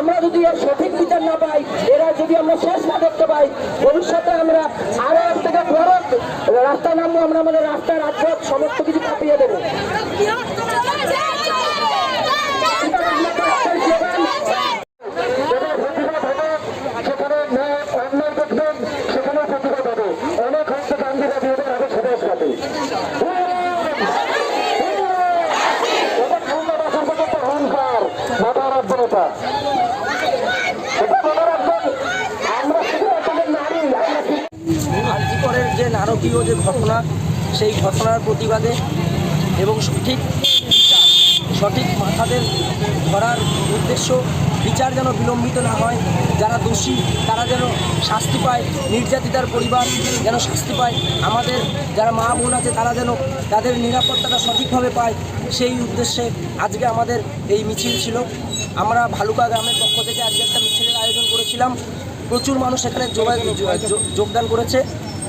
আমরা যদি এর সঠিক বিচার না পাই এরা যদি আমরা শেষ না দেখতে পাই ভবিষ্যতে আমরা আরও এর থেকে বড় রাস্তা নামবো আমরা আমাদের রাস্তা রাজপথ সমস্ত কিছু কাঁপিয়ে দেবো। সেখানে অন্যায় দেখবেন সেখানে প্রতিবাদ হবে। অনেক হচ্ছে ওদের আগে যে নারকীয় যে ঘটনা সেই ঘটনার প্রতিবাদে এবং বিচার, সঠিক মাথাদের ধরার উদ্দেশ্য বিচার যেন বিলম্বিত না হয়, যারা দোষী তারা যেন শাস্তি পায়, নির্যাতিতার পরিবার যেন শাস্তি পায়, আমাদের যারা মা বোন আছে তারা যেন তাদের নিরাপত্তাটা সঠিকভাবে পায়, সেই উদ্দেশ্যে আজকে আমাদের এই মিছিল ছিল। আমরা ভালুকা গ্রামের পক্ষ থেকে আজকে একটা মিছিলের আয়োজন করেছিলাম। প্রচুর মানুষ এখানে যোগদান করেছে।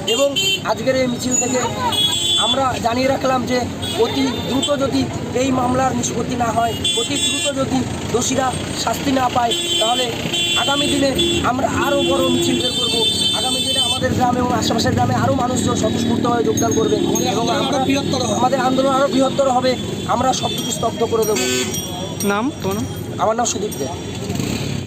এবং আজকের এই মিছিল থেকে আমরা জানিয়ে রাখলাম যে অতি দ্রুত যদি এই মামলার নিষ্পত্তি না হয় অতি দ্রুত যদি দোষীরা শাস্তি না পায় তাহলে আগামী দিনে আমরা আরও বড় মিছিল বের করব। আগামী দিনে আমাদের গ্রামে এবং আশেপাশের গ্রামে আরও মানুষজন স্বতঃস্ফূর্তভাবে যোগদান করবে। এবং আমরা বৃহত্তর আমাদের আন্দোলন আরও বৃহত্তর হবে। আমরা সব কিছু স্তব্ধ করে দেবো। নাম তোমার আমার নাম সুদীপ দে।